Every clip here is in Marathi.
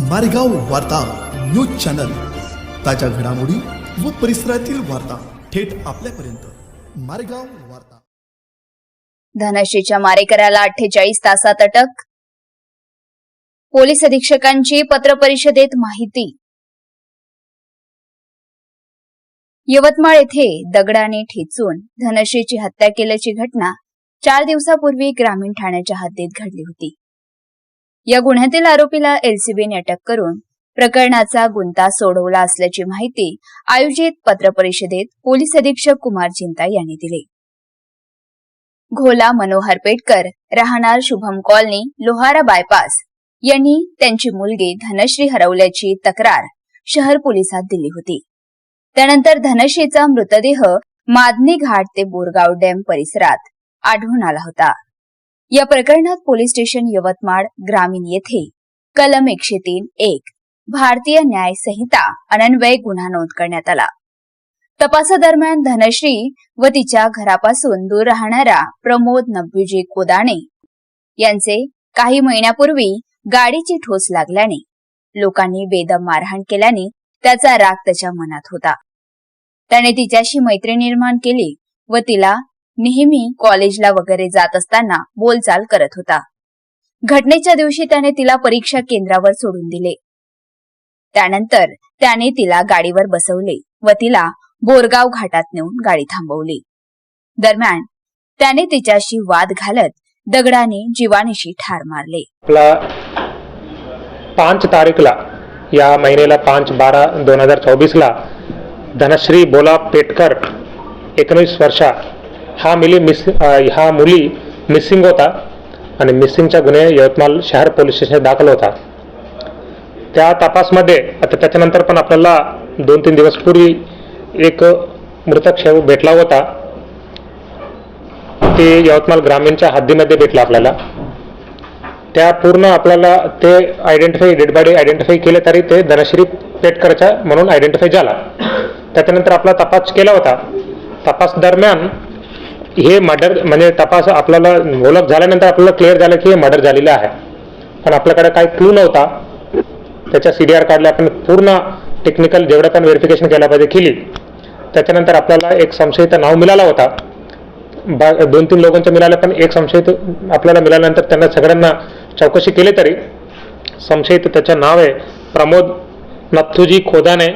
मारेगाव वार्ता न्यूज चॅनल. ताज्या घडामोडी व परिसरातील वार्ता थेट आपल्यापर्यंत. मारेगाव वार्ता. धनश्रीच्या मारेकऱ्याला अठ्ठेचाळीस तासात अटक? पोलीस अधीक्षकांची पत्रपरिषदेत माहिती. यवतमाळ येथे दगडाने ठेचून धनश्रीची हत्या केल्याची घटना चार दिवसापूर्वी ग्रामीण ठाण्याच्या हद्दीत घडली होती. या गुन्ह्यातील आरोपीला एलसीबीने अटक करून प्रकरणाचा गुंता सोडवला असल्याची माहिती आयोजित पत्रपरिषदेत पोलीस अधीक्षक कुमार चिंता यांनी दिली. घोला मनोहर पेटकर राहणार शुभम कॉलनी लोहारा बायपास यांनी त्यांची मुलगी धनश्री हरवल्याची तक्रार शहर पोलिसात दिली होती. त्यानंतर धनश्रीचा मृतदेह मादनी घाट ते बोरगाव डॅम परिसरात आढळून आला होता. या प्रकरणात पोलीस स्टेशन यवतमाळ ग्रामीण येथे कलम एकशे तीन एक भारतीय न्याय संहिता अनन्वय गुन्हा नोंद करण्यात आला. तपासादरम्यान धनश्री व तिच्या घरापासून दूर राहणारा प्रमोद नब्बीजी कोदाणे यांचे काही महिन्यापूर्वी गाडीची ठोस लागल्याने लोकांनी बेदम मारहाण केल्याने त्याचा राग त्याच्या मनात होता. त्याने तिच्याशी मैत्री निर्माण केली व तिला नेहमी कॉलेजला वगैरे जात असताना बोलचाल करत होता. घटनेच्या दिवशी त्याने तिला परीक्षा केंद्रावर सोडून दिले. त्यानंतर त्याने तिला गाडीवर बसवले व तिला बोरगाव घाटात नेऊन गाडी थांबवली. दरम्यान त्याने तिच्याशी वाद घालत दगडाने जीवानीशी ठार मारले. आपला पाच तारीखला या महिन्याला पाच बारा दोन हजार चोवीसला धनश्री बोला पेटकर एकोणीस वर्षा हा मुली मिस हा मुली मिसिंग होता आणि मिसिंगचा गुन्हे यवतमाळ शहर पोलीस स्टेशन दाखल होता. त्या तपासमध्ये आता त्याच्यानंतर पण आपल्याला दोन तीन दिवस पूर्वी एक मृतक भेटला होता. ते यवतमाळ ग्रामीणच्या हद्दीमध्ये भेटला आपल्याला. त्या पूर्ण आपल्याला ते आयडेंटिफाय डेड बॉडी आयडेंटिफाय केले तरी ते धनश्री पेटकरच्या म्हणून आयडेंटिफाय झाला. त्याच्यानंतर आपला तपास केला होता. तपास दरम्यान हे मर्डर म्हणजे तपास आपल्याला ओळख झाल्यानंतर आपल्याला क्लिअर झालं की हे मर्डर झालेलं आहे. पण आपल्याकडे काही क्लू नव्हता. त्याच्या सी डी आर काढल्या आपण पूर्ण टेक्निकल जेवढं पण व्हेरिफिकेशन केलं पाहिजे केली. त्याच्यानंतर आपल्याला एक संशयित नाव मिळाला होता. बा दोन तीन लोकांचं मिळालं पण एक संशयित आपल्याला मिळाल्यानंतर त्यांना सगळ्यांना चौकशी केली तरी संशयित त्याचं नाव आहे प्रमोद नथुजी खोदाने.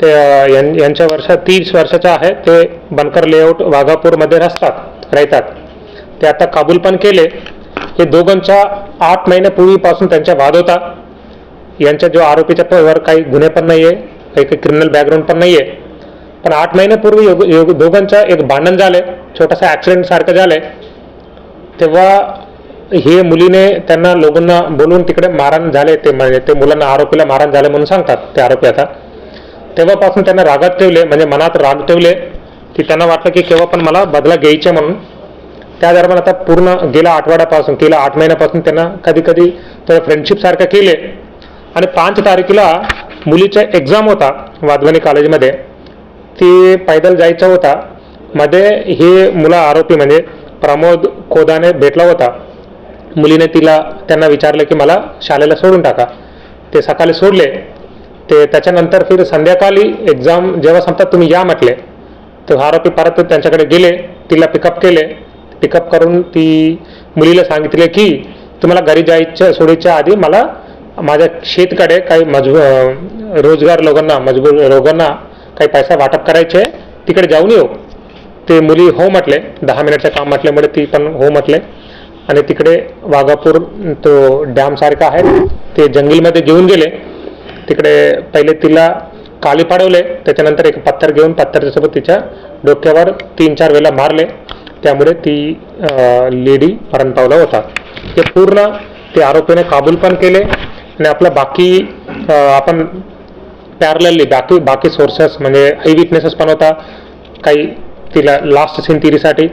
ते यां- यांच्या वर्षा तीस वर्षाच्या आहे ते बनकर लेआउट वाघापूरमध्ये राहतात राहतात ते आता काबूल पण केले. हे दोघांच्या आठ महिन्यापूर्वीपासून त्यांच्या वाद होता. यांच्या जो आरोपीच्या वर काही गुन्हे पण नाही आहे काही काही क्रिमिनल बॅकग्राऊंड पण नाही आहे पण आठ महिन्यापूर्वी योग- योग- दोघांचं एक भांडण झाले छोटासा ॲक्सिडेंट सारखं झालंय तेव्हा हे मुलीने त्यांना लोकांना बोलवून तिकडे मारण झाले ते म्हणजे ते मुलांना आरोपीला मारण झाले म्हणून सांगतात ते आरोपी आता. तेव्हापासून त्यांना रागात ठेवले म्हणजे मनात राग ठेवले की त्यांना वाटलं की केव्हा पण मला बदला घ्यायचा म्हणून. त्या दरम्यान आता पूर्ण गेल्या आठवड्यापासून गेल्या आठ महिन्यापासून त्यांना कधी कधी थोडं फ्रेंडशिपसारखं केले. आणि पाच तारखेला मुलीचा एक्झाम होता वाधवानी कॉलेजमध्ये ती पैदल जायचा होता. मध्ये हे मुला आरोपी म्हणजे प्रमोद कोदाने भेटला होता. मुलीने तिला त्यांना विचारलं की मला शाळेला सोडून टाका. ते सकाळी सोडले. ते त्याच्यानंतर फिर संध्याकाळी एक्झाम जेव्हा संपतात तुम्ही या म्हटले. तर आरोपी परत त्यांच्याकडे गेले तिला पिकअप केले. पिकअप करून ती मुलीला सांगितले की तुम्हाला घरी जायच्या सोडीच्या आधी मला माझ्या शेतकडे काही मजबू रोजगार लोकांना मजबूर लोकांना काही पैसा वाटप करायचे तिकडे जाऊन येऊ. ते मुली हो म्हटले दहा मिनिटचं काम म्हटल्यामुळे ती पण हो म्हटले. आणि तिकडे वाघापूर तो डॅमसारखा आहे ते जंगलमध्ये घेऊन गेले. तिकडे पहिले तिला काली पाडवले त्याच्यानंतर एक पत्थर घेऊन पत्थरच्यासोबत तिच्या डोक्यावर तीन चार वेळा मारले. त्यामुळे ती लेडी मरण पावला होता. ते पूर्ण ते आरोपीने काबूल पण केले आणि आपलं बाकी आपण पॅरलली बाकी बाकी सोर्सेस म्हणजे आई विटनेसेस पण होता. काही तिला लास्ट सीन तिरीसाठी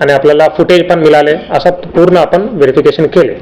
आणि आपल्याला फुटेज पण मिळाले. असं पूर्ण आपण व्हेरिफिकेशन केले.